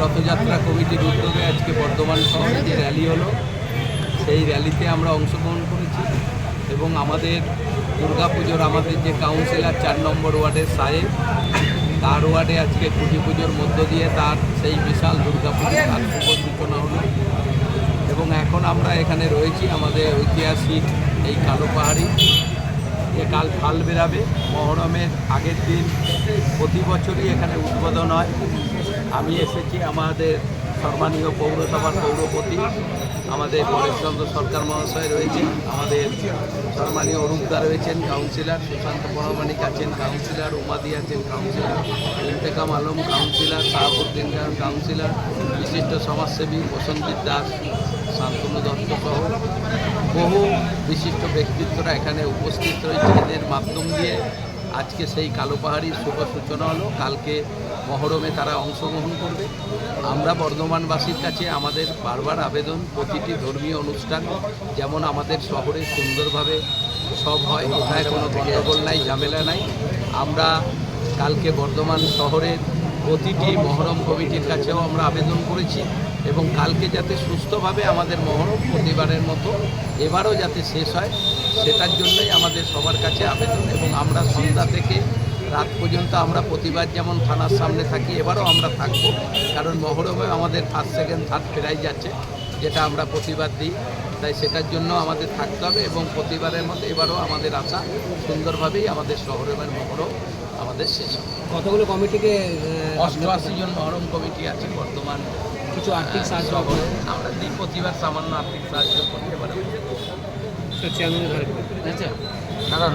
রথযাত্রা কমিটির উদ্যোগে আজকে বর্ধমান শহরে যে র্যালি হলো, সেই র্যালিতে আমরা অংশগ্রহণ করেছি এবং আমাদের দুর্গাপুজোর আমাদের যে কাউন্সিলর চার নম্বর ওয়ার্ডের সাহেব, তার ওয়ার্ডে আজকে কুটি পুজোর মধ্য দিয়ে তার সেই বিশাল দুর্গাপুজো তার শুভ সূচনা হলো। এবং এখন আমরা এখানে রয়েছি আমাদের ঐতিহাসিক এই কালো পাহাড়ি যে কাল ফাল বেরাবে মহরমের আগের দিন প্রতি বছরই এখানে উদ্বোধন হয়। আমি এসেছি আমাদের সম্মানীয় পৌরসভার পৌরপতি, আমাদের পরেশচন্দ্র সরকার মহাশয় রয়েছেন আমাদের সম্মানীয় অরূপদা রয়েছেন কাউন্সিলর সুশান্ত পরমাণিক আছেন কাউন্সিলর উমাদি আছেন councillor Intekam Alam councillor Shahabuddin Khan councillor বিশিষ্ট সমাজসেবী বসন্তজিৎ দাস, শান্তনু দত্ত সহ বহু বিশিষ্ট ব্যক্তিত্বরা এখানে উপস্থিত রয়েছে। এদের মাধ্যম দিয়ে আজকে সেই কালো পাহাড়ির শুভ সূচনা হলো। কালকে মহরমে তারা অংশগ্রহণ করবে। আমরা বর্ধমানবাসীর কাছে আমাদের বারবার আবেদন, প্রতিটি ধর্মীয় অনুষ্ঠান যেমন আমাদের শহরে সুন্দরভাবে সব হয়, কোথায় কোনো গণ্ডগোল নাই, ঝামেলা নাই। আমরা কালকে বর্ধমান শহরের প্রতিটি মহরম কমিটির কাছেও আমরা আবেদন করেছি এবং কালকে যাতে সুস্থভাবে আমাদের মহরম প্রতিবারের মতো এবারও যাতে শেষ হয়, সেটার জন্যই আমাদের সবার কাছে আবেদন এবং আমরা সন্ধ্যা থেকে রাত পর্যন্ত আমরা প্রতিবার যেমন থানার সামনে থাকি, এবারও আমরা থাকব। কারণ মহরমে আমাদের ফার্স্ট সেকেন্ড থার্ড প্রাইজ আছে, যেটা আমরা প্রতিবাদ দিই। তাই সেটার জন্য আমাদের থাকতে হবে এবং প্রতিবারের মতো এবারও আমাদের আশা সুন্দরভাবেই আমাদের শহরের মহরম আমাদের শেষ হবে। কতগুলো কমিটিকে অষ্টআশি জন মহরম কমিটি আছে বর্তমান কিছু আর্থিক সাহায্য আমরা দিই প্রতিবার সামান্য আর্থিক সাহায্য করতে পারি। চেয়ারম্যানের ঘরে। আচ্ছা দাদা